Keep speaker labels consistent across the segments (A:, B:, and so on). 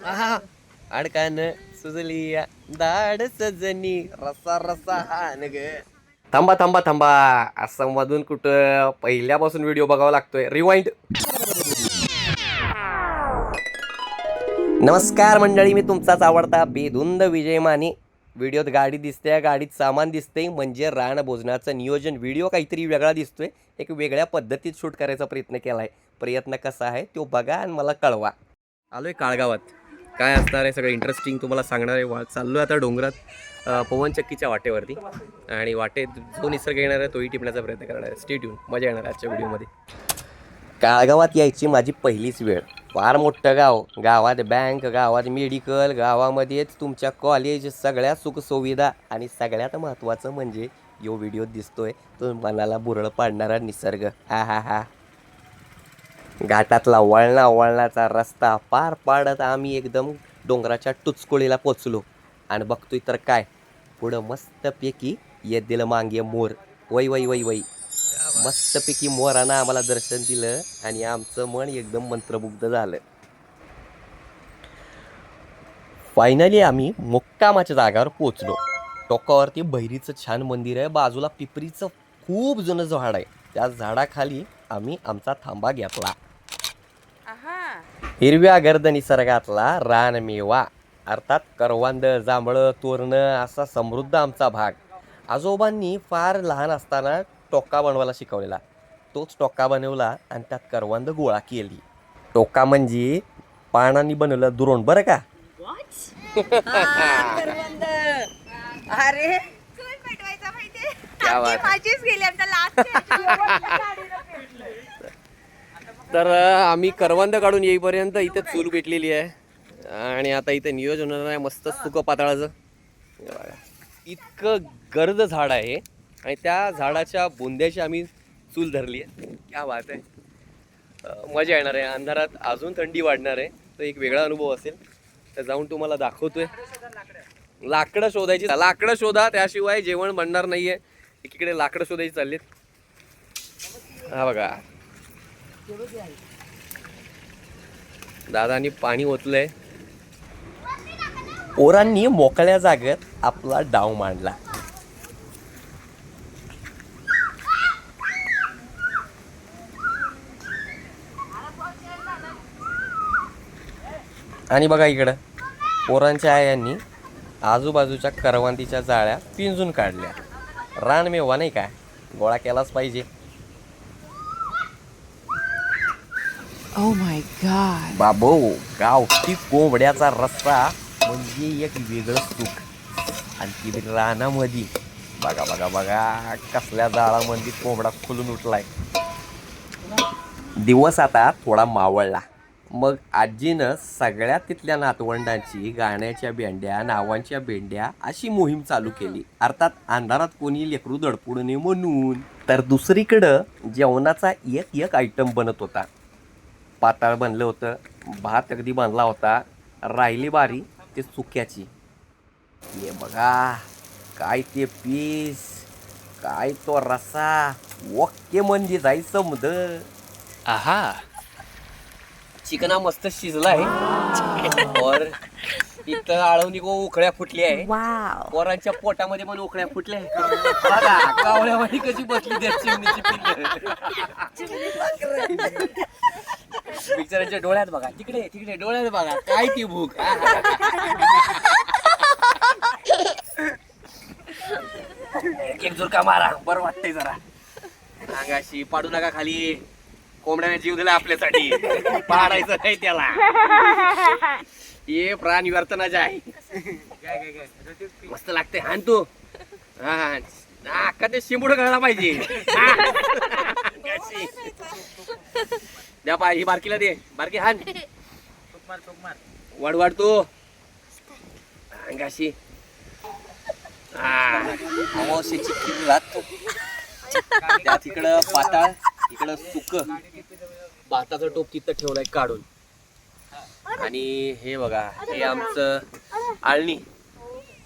A: आहा अडकान सुजली दाड सजनी रसा रसा हान ग थांबा थांबा थांबा असं मधून कुठं पहिल्यापासून व्हिडिओ बघावा लागतोय रिवाइंड नमस्कार मंडळी मी तुमचाच आवडता बेधुंद विजय माने व्हिडिओत गाडी दिसते गाडीत सामान दिसते म्हणजे रान भोजनाचं नियोजन व्हिडिओ काहीतरी वेगळा दिसतोय एक वेगळ्या पद्धतीत शूट करायचा प्रयत्न केला आहे प्रयत्न कसा आहे तो बघा आणि मला कळवा आलोय काळगावात काय असणार आहे? सगळं इंटरेस्टिंग तुम्हाला सांगणार आहे. वा चाललो आहे आता डोंगरात पवन पवनचक्कीच्या वाटेवरती. आणि वाटेत जो निसर्ग येणार आहे तोही टिपण्याचा प्रयत्न करणार आहे. स्टेट मजा येणार आहे आजच्या व्हिडिओमध्ये. काळगावात यायची माझी पहिलीच वेळ. फार मोठं गाव. गावात बँक गावात मेडिकल गावामध्येच तुमच्या कॉलेज सगळ्या सुखसुविधा. आणि सगळ्यात महत्त्वाचं म्हणजे यो व्हिडिओ दिसतोय. तो मनाला बुरळ पाडणारा निसर्ग. हा हा हा. घाटातला वळणा वळणाचा रस्ता पार पाडत आम्ही एकदम डोंगराच्या टुचकुळीला पोचलो. आणि बघतोय तर काय? पुढं मस्तपैकी येत दिलं मांगे मोर. वै वै वै वै. मस्तपैकी मोरानं आम्हाला दर्शन दिलं आणि आमचं मन एकदम मंत्रमुग्ध झालं. फायनली आम्ही मुक्कामाच्या जागावर पोचलो. टोकावरती बहिरीचं छान मंदिर आहे. बाजूला पिपरीचं खूप जुनं झाड आहे. त्या झाडाखाली आम्ही आमचा थांबा घेतला. हिरव्या गर्द निसर्गातला रानमेवा अर्थात करवांद जांभळं तोरणं असा समृद्ध आमचा भाग. आजोबांनी फार लहान असताना टोका बनवायला शिकवलेला. तोच टोका बनवला आणि त्यात करवांद गोळा केली. टोका म्हणजे पानांनी बनवलं दुरोण बरं का?
B: करवंद. अरे. माझीच गेली आमचा लास्ट
A: तर आम्ही करवंद काढून येईपर्यंत इथे चूल पेटलेली आहे. आणि आता इथे नियोजन होणार आहे मस्त सुकं पातळाचं. इतकं गर्द झाड आहे. आणि त्या झाडाच्या बुंद्याची आम्ही चूल धरली आहे. क्या बात आहे. मजा येणार आहे. अंधारात अजून थंडी वाढणार आहे. तो एक वेगळा अनुभव असेल. तर जाऊन तुम्हाला दाखवतोय. लाकडं शोधायची. लाकडं शोधा. त्याशिवाय जेवण बनणार नाही आहे एकीकडे लाकडं शोधायची चाललीत. हा बघा. दादानी पाणी ओतलंय. पोरांनी मोकळ्या जागेत आपला डाव मांडला. आणि बघा इकडं पोरांच्या आयांनी आजूबाजूच्या करवंदीच्या जाळ्या पिंजून काढल्या. रानमेवा नाही काय गोळा केलाच पाहिजे.
B: ओ माय गॉड
A: बाबो गावठी कोंबड्याचा रस्सा म्हणजे एक वेगळं सुख. आणि ती रानामध्ये. बघा बघा बघा कसल्या जाळामध्ये कोंबडा खुलून उठलाय. दिवस आता थोडा मावळला. मग आजीनं सगळ्या तिथल्या नातवंडांची गाण्याच्या भेंड्या नावांच्या भेंड्या अशी मोहीम चालू केली. अर्थात अंधारात कोणी लेकरू दडपू नये म्हणून. तर दुसरीकडं जेवणाचा एक एक आयटम बनत होता. पाताळ बनलं होतं. भात अगदी बांधला होता. राहिली बारी ते सुक्याची. ये बघा काय ते पीस काय तो रसा ओके म्हणजे जायचं मध आहा. चिकना मस्त शिजलाय. और इथं आळवणी गो उकळ्या फुटल्या आहे.
B: वाव.
A: पोरांच्या पोटामध्ये पण उकळ्या फुटल्या आहे. बघा कावळ्यामध्ये कशी बसली त्या चिमणीची पिल्ल. पिक्चरांच्या डोळ्यात बघा. तिकडे तिकडे डोळ्यात बघा. काय ती भूक? एक एक झुरका मारा. बरं वाटतंय जरा. अंगाशी पाडू नका खाली. कोंबड्याने जीव दिला आपल्यासाठी. पाडायचं नाही त्याला. हे प्राण वर्तनाचे आहे मस्त लागते हान तू. हा हा. का ते शिंबूड कळला पाहिजे. कशी? द्या पाय ही बारकीला दे. बारकी हान वाढ वाढ तू. अंगाशी. अमावस्येची किती रात त्यात इकडं पाताळ इकडं सुक. भाताचं टोप तिथं ठेवलाय काढून. आणि हे बघा हे आमचं आळणी.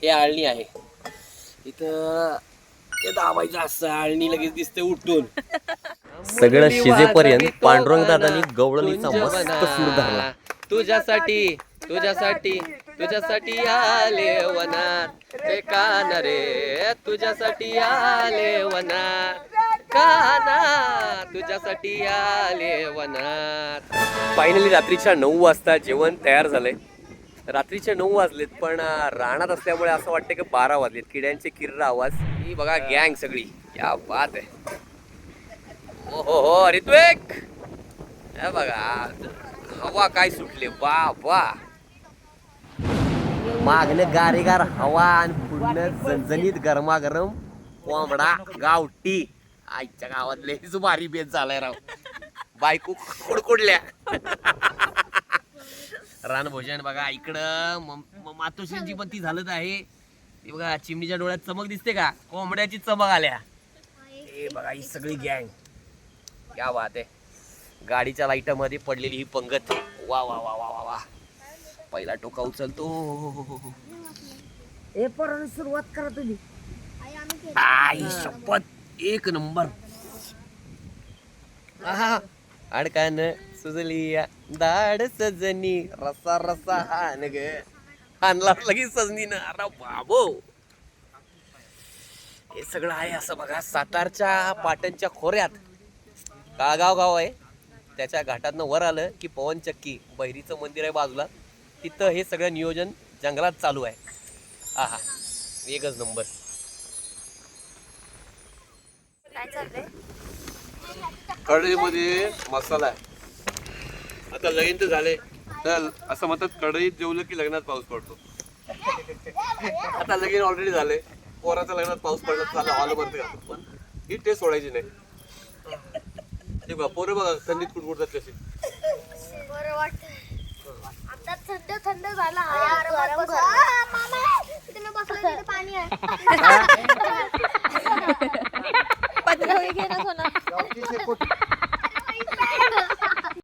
A: हे आळणी आहे. इथं ते दाबायचं असं आळणी लगेच दिसते उठून. सगळं शिजेपर्यंत पांडुरंग दादानी गवळणीचा मस्त सूर धरला. तुझ्यासाठी तुझ्यासाठी तुझ्यासाठी आले वनात. रे कान रे? तुझ्यासाठी आले वनात. काना तुझ्यासाठी आले वनात. फायनली रात्रीच्या नऊ वाजता जेवण तयार झालंय. रात्रीचे नऊ वाजलेत पण रानात असल्यामुळे असं वाटतं की बारा वाजलेत. किड्यांचे किर्र आवाज. ही बघा गँग सगळी. क्या बात आहे. हो हे बघा हवा काय सुटले वा वा मागणं गारेगार हवा आणि पूर्ण झणझणीत गरमागरम कोंबडा गावठी. आईच्या गावातले भारी बेत झालाय राव. बायको कुडकुडल्या रानभोजन बघा इकडं. मातोश्रींची पण ती झालत आहे. ती बघा चिमणीच्या डोळ्यात चमक दिसते का? कोंबड्याची चमक आल्या. हे बघा ही सगळी गँग. क्या बात आहे. गाडीच्या लाईटामध्ये पडलेली ही पंगत. वा वा वा वा वा वा. पहिला टोका उचलतो.
C: हे पोरांनो सुरुवात करा तुम्ही.
A: आई शपथ. एक नंबर. आहा. अडकान सुजलिया दाड सजनी रसा रसा हान ग. हानला लगेच सजनी ना अरे बाबो. हे सगळं आहे असं बघा. सातारच्या पाटणच्या खोऱ्यात. काळगाव गाव आहे. त्याच्या घाटातनं वर आलं की पवनचक्की बहिरीचं मंदिर आहे बाजूला. तिथं हे सगळं नियोजन जंगलात चालू आहे. आहा एकच नंबर.
D: कढईमध्ये मसाला आहे. आता लगीन तर झाले तर असं म्हणतात कढईत जेवलं की लग्नात पाऊस पडतो. आता लगीन ऑलरेडी झाले पोराच्या लग्नात पाऊस पडला झालं हॉल बंद पण ही टेस्ट सोडायची नाही. ते बघा पोरं बघा थंडीत कुटकुटतात कशी
E: बरं वाटत आता थंड थंड झाला. गरम गरम मामा तिथे मी बसलो तिथे पाणी आहे.